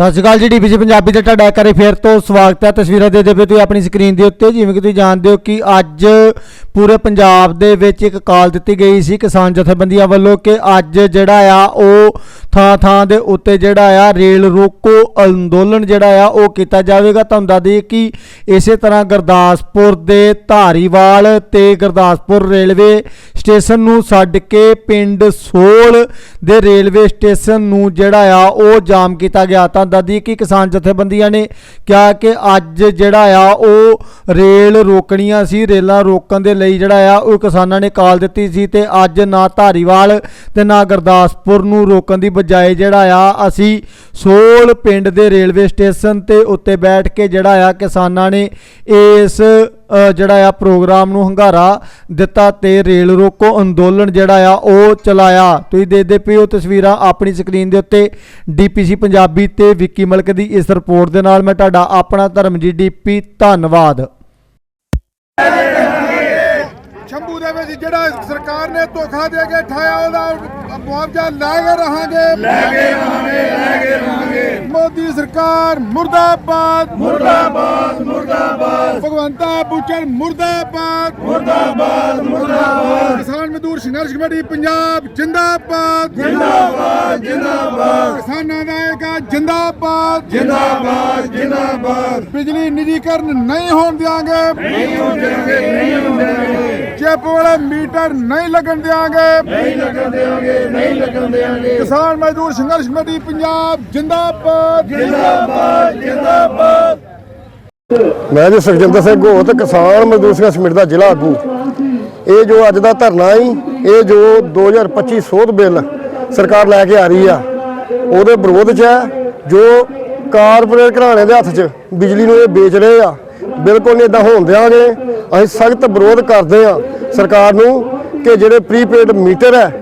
ਸਤਿ ਸ਼੍ਰੀ ਅਕਾਲ ਜੀ ਡੀਬੀਸੀ ਪੰਜਾਬੀ ਤੇ ਤੁਹਾਡਾ ਕਰੇ ਫੇਰ ਤੋਂ ਸਵਾਗਤ ਹੈ। ਤਸਵੀਰਾਂ ਦੇ ਦੇ ਤੁਸੀਂ ਆਪਣੀ ਸਕਰੀਨ ਦੇ ਉੱਤੇ, ਜਿਵੇਂ ਕਿ ਤੁਸੀਂ ਜਾਣਦੇ ਹੋ ਕਿ ਅੱਜ ਪੂਰੇ ਪੰਜਾਬ ਦੇ ਵਿੱਚ ਇੱਕ ਕਾਲ ਦਿੱਤੀ ਗਈ ਸੀ ਕਿਸਾਨ ਜਥੇਬੰਦੀਆਂ ਵੱਲੋਂ ਕਿ ਅੱਜ ਜਿਹੜਾ ਆ, ਉਹ ਥਾਂ ਥਾਂ ਦੇ ਉੱਤੇ ਜਿਹੜਾ ਆ ਰੇਲ ਰੋਕੋ ਅੰਦੋਲਨ ਜਿਹੜਾ ਆ ਉਹ ਕੀਤਾ ਜਾਵੇਗਾ। ਤੁਹਾਨੂੰ ਦੱਸ ਦਈਏ ਕਿ ਇਸੇ ਤਰ੍ਹਾਂ ਗੁਰਦਾਸਪੁਰ ਦੇ ਧਾਰੀਵਾਲ ਤੇ ਗੁਰਦਾਸਪੁਰ ਰੇਲਵੇ ਸਟੇਸ਼ਨ ਨੂੰ ਛੱਡ ਕੇ ਪਿੰਡ ਸੋਲ ਦੇ ਰੇਲਵੇ ਸਟੇਸ਼ਨ ਨੂੰ ਜਿਹੜਾ ਆ ਉਹ ਜਾਮ ਕੀਤਾ ਗਿਆ। ਤਾਂ ਦੱਸਦੀ ਕਿ ਕਿਸਾਨ ਜਥੇਬੰਦੀਆਂ ਨੇ ਕਿਹਾ ਕਿ ਅੱਜ ਜਿਹੜਾ ਆ ਉਹ ਰੇਲ ਰੋਕਣੀਆਂ ਸੀ। ਰੇਲਾਂ ਰੋਕਣ ਦੇ ਲਈ ਜਿਹੜਾ ਆ ਉਹ ਕਿਸਾਨਾਂ ਨੇ ਕਾਲ ਦਿੱਤੀ ਸੀ ਤੇ ਅੱਜ ਨਾ ਧਾਰੀਵਾਲ ਤੇ ਨਾ ਗੁਰਦਾਸਪੁਰ ਨੂੰ ਰੋਕਣ ਦੀ ਬਜਾਏ ਜਿਹੜਾ ਆ, ਅਸੀਂ ਸੋਲ ਪਿੰਡ ਦੇ ਰੇਲਵੇ ਸਟੇਸ਼ਨ ਤੇ ਉੱਤੇ ਬੈਠ ਕੇ ਜਿਹੜਾ ਆ, ਕਿਸਾਨਾਂ ਨੇ ਇਸ ਜਿਹੜਾ ਆ ਪ੍ਰੋਗਰਾਮ ਨੂੰ ਹੰਗਾਰਾ ਦਿੱਤਾ ਤੇ ਰੇਲ ਰੋਕੋ ਅੰਦੋਲਨ ਜਿਹੜਾ ਆ, ਉਹ ਚਲਾਇਆ। ਤੁਸੀਂ ਦੇਖਦੇ ਪਏ ਹੋ ਤਸਵੀਰਾਂ ਆਪਣੀ ਸਕਰੀਨ ਦੇ ਉੱਤੇ। ਡੀਪੀਸੀ ਪੰਜਾਬੀ ਤੇ ਵਿੱਕੀ ਮਲਕ ਦੀ ਇਸ ਰਿਪੋਰਟ ਦੇ ਨਾਲ ਮੈਂ ਤੁਹਾਡਾ ਆਪਣਾ ਧਰਮਜੀਤ ਡੀਪੀ ਧੰਨਵਾਦ। ਸ਼ੰਭੂ ਦੇ ਵਿੱਚ ਜਿਹੜਾ ਸਰਕਾਰ ਨੇ ਧੋਖਾ ਦੇ ਕੇ ਠਾਇਆ ਉਹਦਾ ਮੁਆਵਜ਼ਾ ਲੈ ਕੇ ਰਹਾਂਗੇ। ਲੈ ਕੇ ਰਹਾਂਗੇ ਲੈ ਕੇ ਰਹਾਂਗੇ। ਮੋਦੀ ਸਰਕਾਰ ਮੁਰਦਾਬਾਦ। ਮੁਰਦਾਬਾਦ ਮੁਰਦਾਬਾਦ। ਭਗਵੰਤਾ ਬੁੱਚੜ ਮੁਰਦਾਬਾਦ। ਮੁਰਦਾਬਾਦ ਮੁਰਦਾਬਾਦ। ਸੰਘਰਸ਼ ਕਮੇਟੀ ਪੰਜਾਬ ਜਿੰਦਾਬਾਦ। ਜਿੰਦਾਬਾਦ ਜਿੰਦਾਬਾਦ। ਕਿਸਾਨਾਂ ਦਾ ਏਕਾ ਜਿੰਦਾਬਾਦ। ਜਿੰਦਾਬਾਦ ਜਿੰਦਾਬਾਦ। ਬਿਜਲੀ ਨਿਜੀਕਰਨ ਨਹੀਂ ਹੋਣ ਦਿਆਂਗੇ। ਨਹੀਂ ਹੋਣ ਦਿਆਂਗੇ ਨਹੀਂ ਹੋਣ ਦਿਆਂਗੇ। ਚਿੱਪ ਵਾਲੇ ਮੀਟਰ ਨਹੀਂ ਲੱਗਣ ਦਿਆਂਗੇ। ਨਹੀਂ ਲੱਗਣ ਦਿਆਂਗੇ ਨਹੀਂ ਲੱਗਣ ਦਿਆਂਗੇ। ਕਿਸਾਨ ਮਜ਼ਦੂਰ ਸੰਘਰਸ਼ ਕਮੇਟੀ ਪੰਜਾਬ ਜਿੰਦਾਬਾਦ। ਜਿੰਦਾਬਾਦ ਜਿੰਦਾਬਾਦ। ਮੈਂ ਜੀ ਸੁਖਜਿੰਦਰ ਸਿੰਘ ਘੋਤ ਕਿਸਾਨ ਮਜ਼ਦੂਰ ਸੰਘਰਸ਼ ਕਮੇਟੀ ਦਾ ਜ਼ਿਲ੍ਹਾ ਆਗੂ। ਇਹ ਜੋ ਅੱਜ ਦਾ ਧਰਨਾ ਹੀ, ਇਹ ਜੋ 2025 ਸੋਧ ਬਿੱਲ ਸਰਕਾਰ ਲੈ ਕੇ ਆ ਰਹੀ ਆ, ਉਹਦੇ ਵਿਰੋਧ 'ਚ ਹੈ, ਜੋ ਕਾਰਪੋਰੇਟ ਘਰਾਣੇ ਦੇ ਹੱਥ 'ਚ ਬਿਜਲੀ ਨੂੰ ਇਹ ਵੇਚ ਰਹੇ ਆ, ਬਿਲਕੁਲ ਨਹੀਂ ਇਦਾਂ ਹੋਣ ਦਿਆਂਗੇ। ਅਸੀਂ ਸਖਤ ਵਿਰੋਧ ਕਰਦੇ ਆ ਸਰਕਾਰ ਨੂੰ ਕਿ ਜਿਹੜੇ ਪ੍ਰੀਪੇਡ ਮੀਟਰ ਹੈ,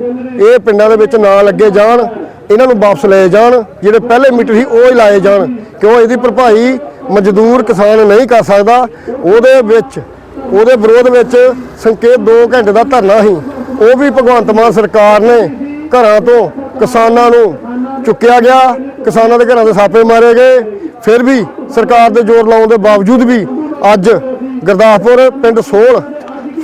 ਇਹ ਪਿੰਡਾਂ ਦੇ ਵਿੱਚ ਨਾ ਲੱਗੇ ਜਾਣ, ਇਹਨਾਂ ਨੂੰ ਵਾਪਸ ਲਏ ਜਾਣ, ਜਿਹੜੇ ਪਹਿਲੇ ਮੀਟਰ ਸੀ, ਉਹ ਹੀ ਲਾਏ ਜਾਣ। ਕਿਉਂ? ਇਹਦੀ ਭਰਪਾਈ ਮਜ਼ਦੂਰ ਕਿਸਾਨ ਨਹੀਂ ਕਰ ਸਕਦਾ। ਉਹਦੇ ਵਿੱਚ ਉਹਦੇ ਵਿਰੋਧ ਵਿੱਚ ਸੰਕੇਤ 2 ਘੰਟੇ ਦਾ ਧਰਨਾ ਸੀ। ਉਹ ਵੀ ਭਗਵੰਤ ਮਾਨ ਸਰਕਾਰ ਨੇ ਘਰਾਂ ਤੋਂ ਕਿਸਾਨਾਂ ਨੂੰ ਚੁੱਕਿਆ ਗਿਆ। ਕਿਸਾਨਾਂ ਦੇ ਘਰਾਂ ਦੇ ਸਾਪੇ ਮਾਰੇ ਗਏ। ਫਿਰ ਵੀ ਸਰਕਾਰ ਦੇ ਜ਼ੋਰ ਲਾਉਣ ਦੇ ਬਾਵਜੂਦ ਵੀ ਅੱਜ ਗੁਰਦਾਸਪੁਰ, ਪਿੰਡ ਸੋਲ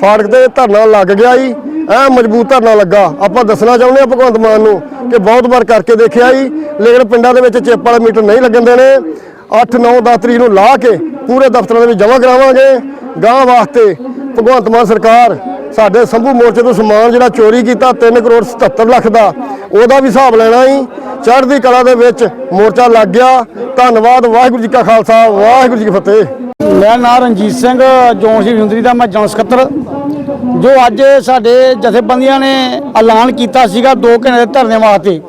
ਫਾੜਕ ਤੇ ਧਰਨਾ ਲੱਗ ਗਿਆ ਜੀ। ਐ ਮਜ਼ਬੂਤ ਧਰਨਾ ਲੱਗਾ। ਆਪਾਂ ਦੱਸਣਾ ਚਾਹੁੰਦੇ ਆ ਭਗਵੰਤ ਮਾਨ ਨੂੰ ਕਿ ਬਹੁਤ ਵਾਰ ਕਰਕੇ ਦੇਖਿਆ ਜੀ। ਲੇਕਿਨ ਪਿੰਡਾਂ ਦੇ ਵਿੱਚ ਚਿੱਪ ਵਾਲੇ ਮੀਟਰ ਨਹੀਂ ਲੱਗਣ ਦੇਣੇ। 8 9 10 ਤਰੀਕ ਨੂੰ ਲਾ ਕੇ ਪੂਰੇ ਦਫ਼ਤਰਾਂ ਦੇ ਵਿੱਚ ਜਮ੍ਹਾਂ ਕਰਾਵਾਂਗੇ। ਗਾਂ ਵਾਸਤੇ ਭਗਵੰਤ ਮਾਨ ਸਰਕਾਰ ਸਾਡੇ ਸੰਭੂ ਮੋਰਚੇ ਤੋਂ ਸਮਾਨ ਜਿਹੜਾ ਚੋਰੀ ਕੀਤਾ 3 ਕਰੋੜ 77 ਲੱਖ ਦਾ, ਉਹਦਾ ਵੀ ਹਿਸਾਬ ਲੈਣਾ ਹੀ ਚੜ੍ਹਦੀ ਕਲਾ ਦੇ ਵਿੱਚ ਮੋਰਚਾ ਲੱਗ ਗਿਆ। ਧੰਨਵਾਦ, ਵਾਹਿਗੁਰੂ ਜੀ ਕਾ ਖਾਲਸਾ, ਵਾਹਿਗੁਰੂ ਜੀ ਕੀ ਫਤਿਹ। ਮੈਂ ਨਾਂ ਰਣਜੀਤ ਸਿੰਘ, ਜੋਨ ਸਿੰਘ ਜੁੰਦਰੀ ਦਾ, ਮੈਂ ਜਨ ਸਕੱਤਰ। ਜੋ ਅੱਜ ਸਾਡੇ ਜਥੇਬੰਦੀਆਂ ਨੇ ਐਲਾਨ ਕੀਤਾ ਸੀਗਾ 2 ਘੰਟੇ ਦੇ ਧਰਨੇ ਵਾਸਤੇ,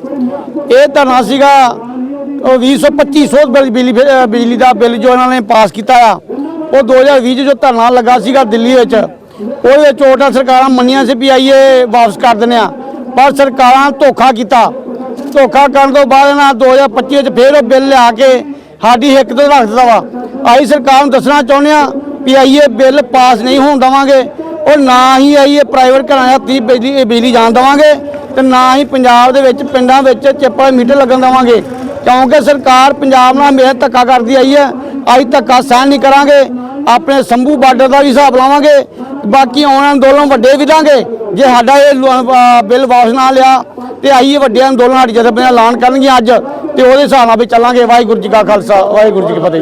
ਇਹ ਧਰਨਾ ਸੀਗਾ, ਉਹ 225 ਸੋਧ ਬਿੱਲ ਬਿਜਲੀ ਬਿਜਲੀ ਦਾ ਬਿੱਲ ਜੋ ਇਹਨਾਂ ਨੇ ਪਾਸ ਕੀਤਾ ਆ। ਉਹ 2020 ਚ ਜੋ ਧਰਨਾ ਲੱਗਾ ਸੀਗਾ ਦਿੱਲੀ ਵਿੱਚ, ਉਹਦੇ ਵਿੱਚ ਟੋਟਲ ਸਰਕਾਰਾਂ ਮੰਨੀਆਂ ਸੀ ਵੀ ਆਈਏ, ਵਾਪਸ ਕਰ ਦਿੰਦੇ ਆ ਪਰ ਸਰਕਾਰਾਂ ਧੋਖਾ ਕੀਤਾ। ਧੋਖਾ ਕਰਨ ਤੋਂ ਬਾਅਦ ਇਹਨਾਂ 2025 ਵਿੱਚ ਫੇਰ ਉਹ ਬਿੱਲ ਲਿਆ ਕੇ ਸਾਡੀ ਹਿੱਕ ਤੇ ਰੱਖ ਦਿੱਤਾ ਵਾ। ਆਈ ਸਰਕਾਰ ਨੂੰ ਦੱਸਣਾ ਚਾਹੁੰਦੇ ਆ ਵੀ ਆਈਏ, ਬਿੱਲ ਪਾਸ ਨਹੀਂ ਹੋਣ ਦਵਾਂਗੇ। ਉਹ ਨਾ ਹੀ ਆਈਏ ਪ੍ਰਾਈਵੇਟ ਘਰਾਂ ਦੀ ਬਿਜਲੀ ਬਿਜਲੀ ਜਾਣ ਦਵਾਂਗੇ ਤੇ ਨਾ ਹੀ ਪੰਜਾਬ ਦੇ ਵਿੱਚ, ਪਿੰਡਾਂ ਵਿੱਚ ਚਿੱਪਾ ਮੀਟਰ ਲੱਗਣ ਦਵਾਂਗੇ। ਕਿਉਂਕਿ ਸਰਕਾਰ ਪੰਜਾਬ ਨਾਲ ਮੇਰੇ ਧੱਕਾ ਕਰਦੀ ਆਈ ਹੈ। ਅੱਜ ਤੱਕ ਸਹਿਣ ਨਹੀਂ ਕਰਾਂਗੇ। ਆਪਣੇ ਸੰਭੂ ਬਾਰਡਰ ਦਾ ਵੀ ਹਿਸਾਬ ਲਾਵਾਂਗੇ। ਬਾਕੀ ਆਉਣ ਅੰਦੋਲਨ ਵੱਡੇ ਵੀ ਦਾਂਗੇ ਜੇ ਸਾਡਾ ਇਹ ਬਿੱਲ ਵਾਪਸ ਨਾ ਲਿਆ, ਤੇ ਆਈਏ ਵੱਡੇ ਅੰਦੋਲਨ ਸਾਡੀ ਜਥੇਬੰਦੀਆਂ ਐਲਾਨ ਕਰਨਗੀਆਂ ਅੱਜ, ਤੇ ਉਹਦੇ ਹਿਸਾਬ ਨਾਲ ਵੀ ਚੱਲਾਂਗੇ। ਵਾਹਿਗੁਰੂ ਜੀ ਕਾ ਖਾਲਸਾ, ਵਾਹਿਗੁਰੂ ਜੀ ਕੀ ਫਤਿਹ